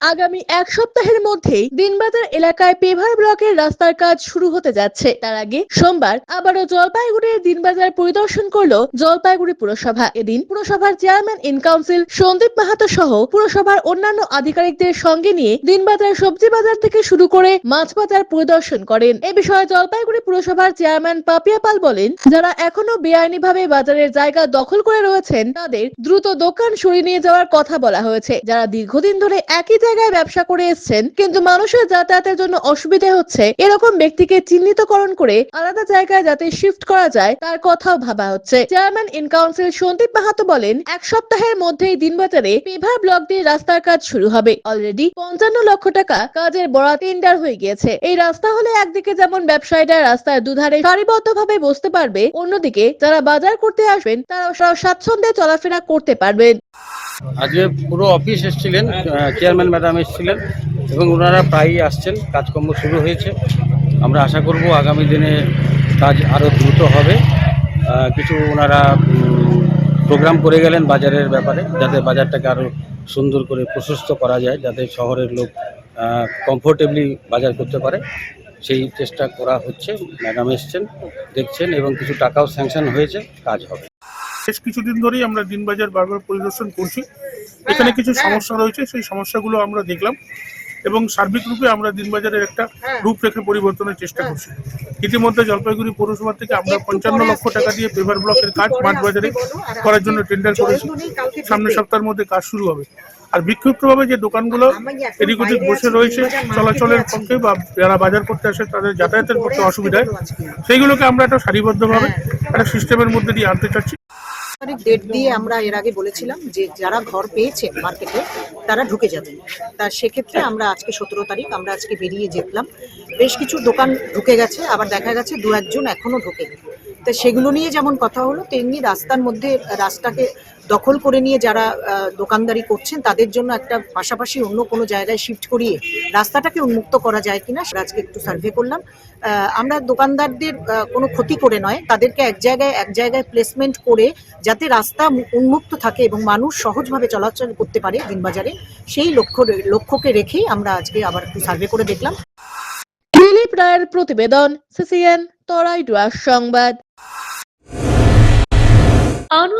আগামী এক সপ্তাহের মধ্যেই দিনবাজার এলাকায় পেভার ব্লকের রাস্তার কাজ শুরু হতে যাচ্ছে। তার আগে সোমবার আবারও জলপাইগুড়ির দিনবাজার পরিদর্শন করল জলপাইগুড়ি পুরসভা। এদিন পুরসভার chairman in council Sandip Mahato সহ পুরসভার অন্যান্য আধিকারিকদের সঙ্গে নিয়ে দিনবাজার সবজি বাজার থেকে শুরু করে মাছ বাজার পরিদর্শন করেন। এ বিষয়ে জলপাইগুড়ি পুরসভার চেয়ারম্যান পাপিয়া পাল বলেন, যারা এখনও বেআইনিভাবে বাজারের জায়গা দখল করে রয়েছেন, তাদের দ্রুত দোকান সরিয়ে নিয়ে যাওয়ার কথা বলা হয়েছে। যারা দীর্ঘদিন ধরে একই জায়গায় ব্যবসা করে এসছেন, কিন্তু মানুষের যাতায়াতের জন্য অসুবিধা হচ্ছে। এরকম ব্যক্তিকে চিহ্নিতকরণ করে আলাদা জায়গায় যাতে শিফট করা যায়, তার কথাও ভাবা হচ্ছে। Chairman in council Sandip Mahato বলেন, এক সপ্তাহের মধ্যেই দিনবাজারে পেভার ব্লক দিয়ে রাস্তার কাজ শুরু হবে। অলরেডি পঞ্চান্ন লক্ষ টাকা কাজের বড় টেন্ডার হয়ে গিয়েছে। এই রাস্তা হলে একদিকে যেমন ব্যবসায়ীরা রাস্তার দুধারে সারিবদ্ধভাবে বসতে পারবে, অন্যদিকে যারা বাজার করতে আসবেন তারা স্বাচ্ছন্দ্যে চলাফেরা করতে পারবেন। আজকে পুরো অফিস এসেছিলেন চেয়ারম্যান ম্যাডাম এসেছিলেন এবং ওনারা প্রায়ই আসছেন, কাজকর্ম শুরু হয়েছে। আমরা আশা করব আগামী দিনে কাজ আরও দ্রুত হবে। কিছু ওনারা প্রোগ্রাম করে গেলেন বাজারের ব্যাপারে, যাতে বাজারটাকে আরও সুন্দর করে প্রশস্ত করা যায়, যাতে শহরের লোক কমফোর্টেবলি বাজার করতে পারে। সেই চেষ্টা করা হচ্ছে ম্যাডাম এসছেন, দেখছেন এবং কিছু টাকাও স্যাংশন হয়েছে, কাজ হবে। বেশ কিছুদিন ধরেই আমরা দিনবাজার বারবার পরিদর্শন করছি। এখানে কিছু সমস্যা রয়েছে সেই সমস্যাগুলো আমরা দেখলাম এবং সার্বিক রূপে আমরা দিনবাজারের একটা রূপরেখা পরিবর্তনের চেষ্টা করছি। ইতিমধ্যে জলপাইগুড়ি পৌরসভা থেকে আমরা পঞ্চান্ন লক্ষ টাকা দিয়ে পেভার ব্লকের কাজ মাঠ বাজারে করার জন্য টেন্ডার করেছি। সামনের সপ্তাহের মধ্যে কাজ শুরু হবে। আর বিক্ষিপ্তভাবে যে দোকানগুলো এদিক ওদিক বসে রয়েছে চলাচলের পক্ষে বা যারা বাজার করতে আসে তাদের যাতায়াতের পক্ষে অসুবিধায়। সেইগুলোকে আমরা একটা সারিবদ্ধভাবে একটা সিস্টেমের মধ্যে দিয়ে আনতে চাচ্ছি। তারিখ ডেট দিয়ে আমরা এর আগে বলেছিলাম যে যারা ঘর পেয়েছে মার্কেটে তারা ঢুকে যাবেন। তা সেক্ষেত্রে আমরা আজকে সতেরো তারিখ আমরা আজকে বেরিয়ে যেতলাম বেশ কিছু দোকান ঢুকে গেছে, আবার দেখা গেছে দু একজন এখনও ঢোকেনি। তা সেগুলো নিয়ে যেমন কথা হলো, তেমনি রাস্তার মধ্যে রাস্তাকে দখল করে নিয়ে যারা দোকানদারি করছেন, তাদের জন্য একটা পাশাপাশি অন্য কোনো জায়গায় শিফট করিয়ে রাস্তাটাকে উন্মুক্ত করা যায় কিনা আজকে একটু সার্ভে করলাম। আমরা দোকানদারদের কোনো ক্ষতি করে নয়, তাদেরকে এক জায়গায় এক জায়গায় প্লেসমেন্ট করে যাতে রাস্তা উন্মুক্ত থাকে এবং মানুষ সহজভাবে চলাচল করতে পারে দিনবাজারে, সেই লক্ষ্য, লক্ষ্যকে রেখেই আমরা আজকে আবার একটু সার্ভে করে দেখলাম। রায়ের প্রতিবেদন সিসিএন তরাই ডুয়ার সংবাদ।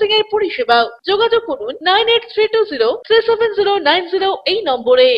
এর পরিষেবা যোগাযোগ করুন nine eight three two zero, three seven zero nine zero এই নম্বরে।